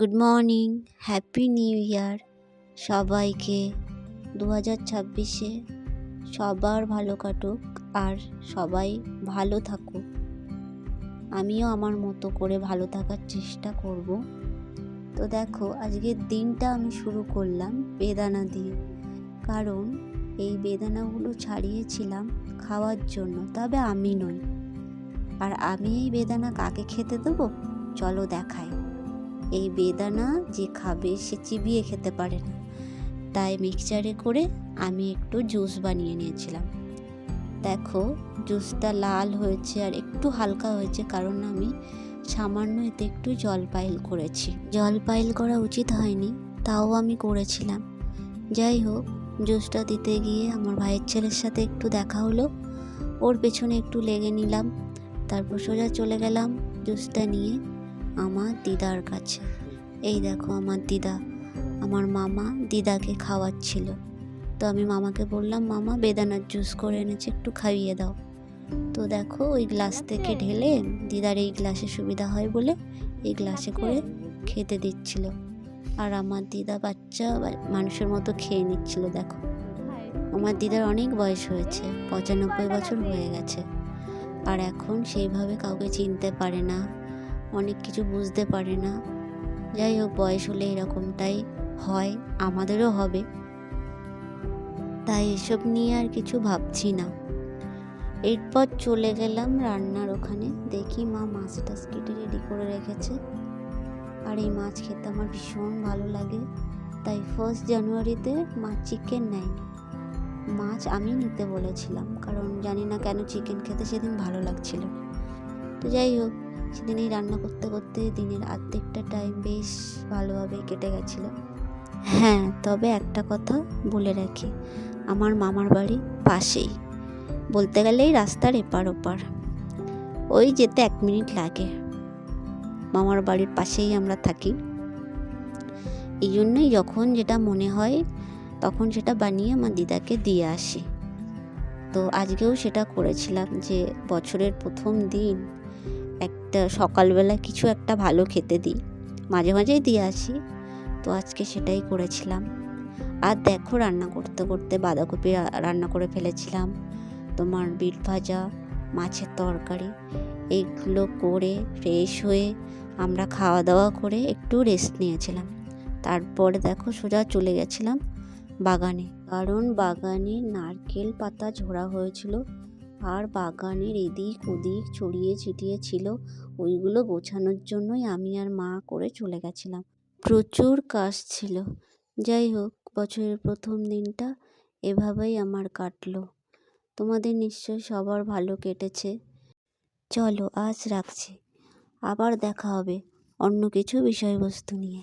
Good morning happy new year সবাইকে দু হাজার ছাব্বিশে সবার ভালো কাটুক আর সবাই ভালো থাকুক। আমিও আমার মতো করে ভালো থাকার চেষ্টা করব। তো দেখো, আজকের দিনটা আমি শুরু করলাম বেদানা দিয়ে। কারণ এই বেদানাগুলো ছাড়িয়েছিলাম খাওয়ার জন্য, তবে আমি নই। আর আমি এই বেদানা কাকে খেতে দেবো? চলো দেখাই। এই বেদানা যে খাবে সে চিবিয়ে খেতে পারে না। তাই মিক্সচারে করে আমি একটু জুস বানিয়ে নিয়েছিলাম। দেখো, জুসটা লাল হয়েছে আর একটু হালকা হয়েছে কারণ আমি সামান্য এতে একটু জল পাইল করেছি। জল পাইল করা উচিত হয়নি, তাও আমি করেছিলাম। যাই হোক, জুসটা দিতে গিয়ে আমার ভাইয়ের ছেলের সাথে একটু দেখা হলো। ওর পেছনে একটু লেগে নিলাম, তারপর সোজা চলে গেলাম জুসটা নিয়ে। আমার দিদার কাছে। এই দেখো আমার দিদা। আমার মামা দিদাকে খাওয়াচ্ছিল। তো আমি মামাকে বললাম, মামা, বেদানার জুস করে এনেছে, একটু খাইয়ে দাও। তো দেখো ওই গ্লাস থেকে ঢেলে দিদার এই গ্লাসে সুবিধা হয় বলে এই গ্লাসে করে খেতে দিচ্ছিল। আর আমার দিদা বাচ্চা মানুষের মতো খেয়ে নিচ্ছিল, দেখো। আমার দিদার অনেক বয়স হয়েছে, পঁচানব্বই বছর হয়ে গেছে। আর এখন সেইভাবে কাউকে চিনতে পারে না। অনেক কিছু বুঝতে পারে না। যাই হোক, বয়স হলে এরকমটাই হয়, আমাদেরও হবে। তাই এসব নিয়ে আর কিছু ভাবছি না। এরপর চলে গেলাম রান্নার ওখানে। দেখি মা মাছ টাছ কেটে রেডি করে রেখেছে। আর এই মাছ খেতে আমার ভীষণ ভালো লাগে। তাই ফার্স্ট জানুয়ারিতে মা চিকেন নেয়নি মাছ আমি নিতে বলেছিলাম, কারণ জানি না কেন চিকেন খেতে সেদিন ভালো লাগছিল। তো যাই হোক সেদিন এই রান্না করতে করতে দিনের অর্ধেকটা টাইম বেশ ভালোভাবে কেটে গেছিল। হ্যাঁ তবে একটা কথা বলে রাখি, আমার মামার বাড়ি পাশেই, বলতে গেলেই রাস্তার এপার ওপার। ওই যেতে এক মিনিট লাগে। মামার বাড়ির পাশেই আমরা থাকি। এই জন্যই যখন যেটা মনে হয়, তখন সেটা বানিয়ে আমার দিদাকে দিয়ে আসি। তো আজকেও সেটা করেছিলাম যে, বছরের প্রথম দিন একটা সকালবেলা কিছু একটা ভালো খেতে দিই। মাঝে মাঝেই দিয়ে আসি। তো আজকে সেটাই করেছিলাম। আর দেখো রান্না করতে করতে বাঁধাকপি রান্না করে ফেলেছিলাম। তোমার বিট ভাজা, মাছের তরকারি, এইগুলো করে ফ্রেশ হয়ে আমরা খাওয়া দাওয়া করে একটু রেস্ট নিয়েছিলাম। তারপরে দেখো সোজা চলে গেছিলাম বাগানে। কারণ বাগানে নারকেল পাতা ঝোড়া হয়েছিল। আর বাগানের এদিক ওদিক ছড়িয়ে ছিটিয়ে ছিল ওইগুলো গোছানোর জন্যই আমি আর মা করে চলে গেছিলাম। প্রচুর কাজ ছিল। যাই হোক, বছরের প্রথম দিনটা এভাবেই আমার কাটলো। তোমাদের নিশ্চয়ই সবার ভালো কেটেছে। চলো, আজ রাখছি। আবার দেখা হবে অন্য কিছু বিষয়বস্তু নিয়ে।